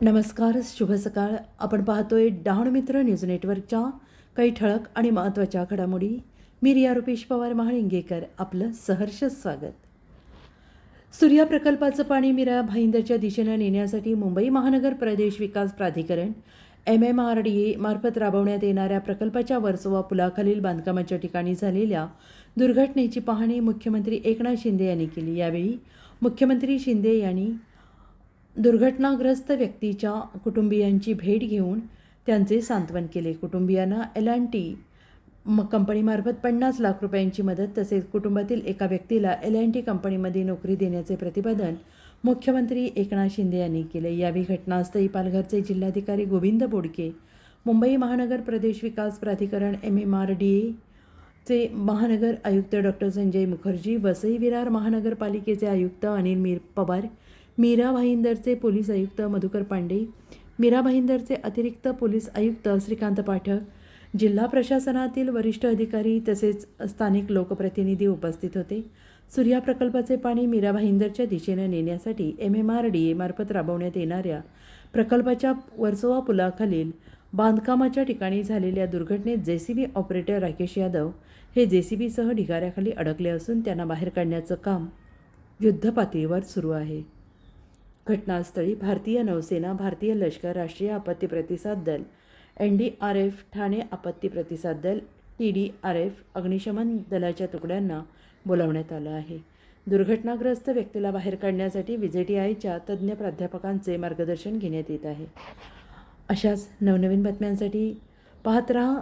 नमस्कार शुभ सकाळ. आपण पाहतोय डहाण मित्र न्यूज नेटवर्कच्या काही ठळक आणि महत्त्वाच्या घडामोडी. मी रिया रुपेश पवार महाळिंगेकर आपलं सहर्ष स्वागत. सूर्या प्रकल्पाचं पाणी मीरा भाईंदरच्या दिशेनं नेण्यासाठी मुंबई महानगर प्रदेश विकास प्राधिकरण M M R D A मार्फत राबवण्यात येणाऱ्या प्रकल्पाच्या वर्सोवा पुलाखालील बांधकामाच्या ठिकाणी झालेल्या दुर्घटनेची पाहणी मुख्यमंत्री एकनाथ शिंदे यांनी केली. यावेळी मुख्यमंत्री शिंदे यांनी दुर्घटनाग्रस्त व्यक्तीच्या कुटुंबियांची भेट घेऊन त्यांचे सांत्वन केले. कुटुंबियांना एल अँड टी म कंपनीमार्फत पन्नास लाख रुपयांची मदत तसेच कुटुंबातील एका व्यक्तीला एल अँड टी कंपनीमध्ये नोकरी देण्याचे प्रतिपादन मुख्यमंत्री एकनाथ शिंदे यांनी केले. यावेळी घटनास्थळी पालघरचे जिल्हाधिकारी गोविंद बोडके मुंबई महानगर प्रदेश विकास प्राधिकरण M M R D A चे महानगर आयुक्त डॉक्टर संजय मुखर्जी वसई विरार महानगरपालिकेचे आयुक्त अनिल मीर पवार मीरा भाईंदरचे पोलीस आयुक्त मधुकर पांडे मीरा भाईंदरचे अतिरिक्त पोलीस आयुक्त श्रीकांत पाठक जिल्हा प्रशासनातील वरिष्ठ अधिकारी तसेच स्थानिक लोकप्रतिनिधी उपस्थित होते. सूर्या प्रकल्पाचे पाणी मीरा भाईंदरच्या दिशेने नेण्यासाठी एम एम आर डी एमार्फत राबवण्यात येणाऱ्या प्रकल्पाच्या वर्सोवा पुलाखालील बांधकामाच्या ठिकाणी झालेल्या दुर्घटनेत J C B operator Rakesh Yadav हे जे सी बीसह ढिगाऱ्याखाली अडकले असून त्यांना बाहेर काढण्याचं काम युद्धपातळीवर सुरू आहे. घटनास्थळी भारतीय नौसेना भारतीय लष्कर राष्ट्रीय आपत्ती प्रतिसाद दल N D R F Thane आपत्ती प्रतिसाद दल टी डी आर एफ अग्निशमन दलाच्या तुकड्यांना बोलावण्यात आलं आहे. दुर्घटनाग्रस्त व्यक्तीला बाहेर काढण्यासाठी व्ही जे टी आयच्या तज्ज्ञ प्राध्यापकांचे मार्गदर्शन घेण्यात येत आहे. अशाच नवनवीन बातम्यांसाठी पाहत राहा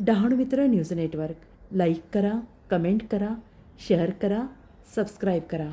Dahanu Mitra news network. Like करा कमेंट करा शेअर करा सबस्क्राईब करा.